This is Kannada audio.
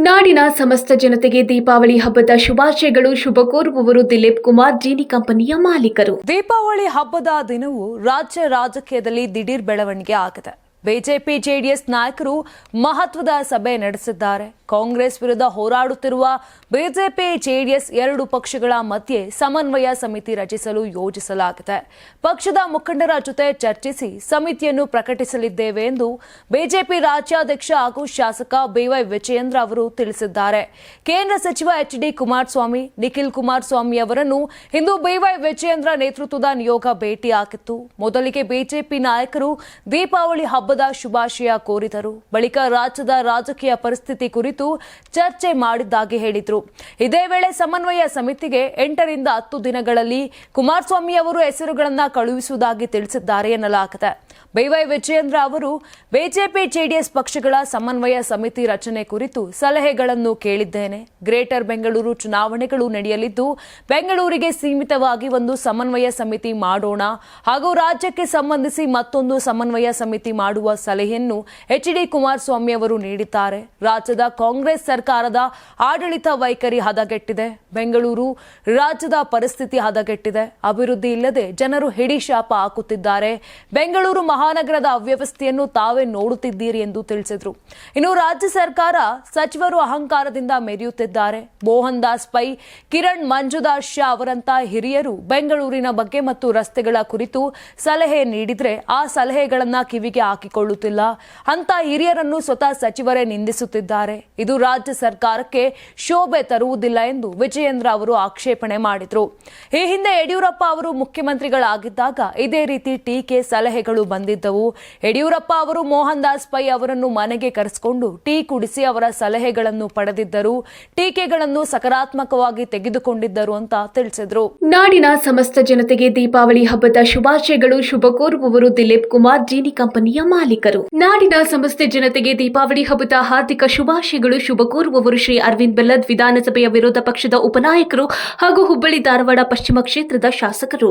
ನಾಡಿನ ಸಮಸ್ತ ಜನತೆಗೆ ದೀಪಾವಳಿ ಹಬ್ಬದ ಶುಭಾಶಯಗಳು. ಶುಭ ಕೋರುವವರು ದಿಲೀಪ್ ಕುಮಾರ್, ಜೀನಿ ಕಂಪನಿಯ ಮಾಲೀಕರು. ದೀಪಾವಳಿ ಹಬ್ಬದ ದಿನವೂ ರಾಜ್ಯ ರಾಜಕೀಯದಲ್ಲಿ ದಿಢೀರ್ ಬೆಳವಣಿಗೆ ಆಗಿದೆ. ಬಿಜೆಪಿ ಜೆಡಿಎಸ್ ನಾಯಕರು ಮಹತ್ವದ ಸಭೆ ನಡೆಸಿದ್ದಾರೆ. ಕಾಂಗ್ರೆಸ್ ವಿರುದ್ಧ ಹೋರಾಡುತ್ತಿರುವ ಬಿಜೆಪಿ ಜೆಡಿಎಸ್ ಎರಡು ಪಕ್ಷಗಳ ಮಧ್ಯೆ ಸಮನ್ವಯ ಸಮಿತಿ ರಚಿಸಲು ಯೋಜಿಸಲಾಗಿದೆ. ಪಕ್ಷದ ಮುಖಂಡರ ಜೊತೆ ಚರ್ಚಿಸಿ ಸಮಿತಿಯನ್ನು ಪ್ರಕಟಿಸಲಿದ್ದೇವೆ ಎಂದು ಬಿಜೆಪಿ ರಾಜ್ಯಾಧ್ಯಕ್ಷ ಹಾಗೂ ಶಾಸಕ ಬಿವೈ ವಿಜಯೇಂದ್ರ ಅವರು ತಿಳಿಸಿದ್ದಾರೆ. ಕೇಂದ್ರ ಸಚಿವ ಎಚ್ ಡಿ ಕುಮಾರಸ್ವಾಮಿ, ನಿಖಿಲ್ ಕುಮಾರಸ್ವಾಮಿ ಅವರನ್ನು ಇಂದು ಬಿವೈ ವಿಜಯೇಂದ್ರ ನೇತೃತ್ವದ ನಿಯೋಗ ಭೇಟಿಯಾಗಿತ್ತು. ಮೊದಲಿಗೆ ಬಿಜೆಪಿ ನಾಯಕರು ದೀಪಾವಳಿ ಹಬ್ಬದ ಶುಭಾಶಯ ಕೋರಿದರು. ಬಳಿಕ ರಾಜ್ಯದ ರಾಜಕೀಯ ಪರಿಸ್ಥಿತಿ ಕುರಿತು ಚರ್ಚೆ ಮಾಡಿದ್ದಾಗಿ ಹೇಳಿದರು. ಇದೇ ವೇಳೆ ಸಮನ್ವಯ ಸಮಿತಿಗೆ ಎಂಟರಿಂದ ಹತ್ತು ದಿನಗಳಲ್ಲಿ ಕುಮಾರಸ್ವಾಮಿ ಅವರು ಹೆಸರುಗಳನ್ನು ಕಳುಹಿಸುವುದಾಗಿ ತಿಳಿಸಿದ್ದಾರೆ ಎನ್ನಲಾಗಿದೆ. ಬಿವೈ ವಿಜಯೇಂದ್ರ ಅವರು ಬಿಜೆಪಿ ಜೆಡಿಎಸ್ ಪಕ್ಷಗಳ ಸಮನ್ವಯ ಸಮಿತಿ ರಚನೆ ಕುರಿತು ಸಲಹೆಗಳನ್ನು ಕೇಳಿದ್ದೇನೆ. ಗ್ರೇಟರ್ ಬೆಂಗಳೂರು ಚುನಾವಣೆಗಳು ನಡೆಯಲಿದ್ದು, ಬೆಂಗಳೂರಿಗೆ ಸೀಮಿತವಾಗಿ ಒಂದು ಸಮನ್ವಯ ಸಮಿತಿ ಮಾಡೋಣ ಹಾಗೂ ರಾಜ್ಯಕ್ಕೆ ಸಂಬಂಧಿಸಿ ಮತ್ತೊಂದು ಸಮನ್ವಯ ಸಮಿತಿ ಮಾಡುವ ಸಲಹೆಯನ್ನು ಎಚ್ ಡಿ ಕುಮಾರಸ್ವಾಮಿ ಅವರು ನೀಡಿದ್ದಾರೆ. ರಾಜ್ಯದ ಕಾಂಗ್ರೆಸ್ ಸರ್ಕಾರದ ಆಡಳಿತ ವೈಖರಿ ಹದಗೆಟ್ಟಿದೆ. ಬೆಂಗಳೂರು ರಾಜ್ಯದ ಪರಿಸ್ಥಿತಿ ಹದಗೆಟ್ಟಿದೆ. ಅಭಿವೃದ್ಧಿ ಇಲ್ಲದೆ ಜನರು ಹಿಡಿಶಾಪ ಹಾಕುತ್ತಿದ್ದಾರೆ. ಬೆಂಗಳೂರು ಮಹಾನಗರದ ಅವ್ಯವಸ್ಥೆಯನ್ನು ತಾವೇ ನೋಡುತ್ತಿದ್ದೀರಿ ಎಂದು ತಿಳಿಸಿದರು. ಇನ್ನು ರಾಜ್ಯ ಸರ್ಕಾರ ಸಚಿವರು ಅಹಂಕಾರದಿಂದ ಮೆರೆಯುತ್ತಿದ್ದಾರೆ. ಮೋಹನ್ ದಾಸ್ ಪೈ, ಕಿರಣ್ ಮಂಜುದಾಸ್ ಶಾ ಅವರಂತಹ ಹಿರಿಯರು ಬೆಂಗಳೂರಿನ ಬಗ್ಗೆ ಮತ್ತು ರಸ್ತೆಗಳ ಕುರಿತು ಸಲಹೆ ನೀಡಿದ್ರೆ ಆ ಸಲಹೆಗಳನ್ನ ಕಿವಿಗೆ ಹಾಕಿಕೊಳ್ಳುತ್ತಿಲ್ಲ. ಅಂತ ಹಿರಿಯರನ್ನು ಸ್ವತಃ ಸಚಿವರೇ ನಿಂದಿಸುತ್ತಿದ್ದಾರೆ. ಇದು ರಾಜ್ಯ ಸರ್ಕಾರಕ್ಕೆ ಶೋಭೆ ತರುವುದಿಲ್ಲ ಎಂದು ವಿಜಯೇಂದ್ರ ಅವರು ಆಕ್ಷೇಪಣೆ ಮಾಡಿದ್ರು. ಈ ಹಿಂದೆ ಯಡಿಯೂರಪ್ಪ ಅವರು ಮುಖ್ಯಮಂತ್ರಿಗಳಾಗಿದ್ದಾಗ ಇದೇ ರೀತಿ ಟೀಕೆ ಸಲಹೆಗಳು ಬಂದಿದ್ದವು. ಯಡಿಯೂರಪ್ಪ ಅವರು, ಮೋಹನ್ ದಾಸ್ ಪೈ ಅವರನ್ನು ಮನೆಗೆ ಕರೆಸಿಕೊಂಡು ಟೀ ಕುಡಿಸಿ ಅವರ ಸಲಹೆಗಳನ್ನು ಪಡೆದಿದ್ದರು. ಟೀಕೆಗಳನ್ನು ಸಕಾರಾತ್ಮಕವಾಗಿ ತೆಗೆದುಕೊಂಡಿದ್ದರು ಅಂತ ತಿಳಿಸಿದರು. ನಾಡಿನ ಸಮಸ್ತ ಜನತೆಗೆ ದೀಪಾವಳಿ ಹಬ್ಬದ ಶುಭಾಶಯಗಳು. ಶುಭ ಕೋರುವವರು ದಿಲೀಪ್ ಕುಮಾರ್, ಜೀನಿ ಕಂಪನಿಯ ಮಾಲೀಕರು. ನಾಡಿನ ಸಮಸ್ತ ಜನತೆಗೆ ದೀಪಾವಳಿ ಹಬ್ಬದ ಹಾರ್ದಿಕ ಶುಭಾಶಯಗಳು. ಶುಭ ಕೋರುವವರು ಶ್ರೀ ಅರವಿಂದ್ ಬೆಲ್ಲದ್ ವಿಧಾನಸಭೆಯ ವಿರೋಧ ಪಕ್ಷದ ಉಪನಾಯಕರು ಹಾಗೂ ಹುಬ್ಬಳ್ಳಿ ಧಾರವಾಡ ಪಶ್ಚಿಮ ಕ್ಷೇತ್ರದ ಶಾಸಕರು.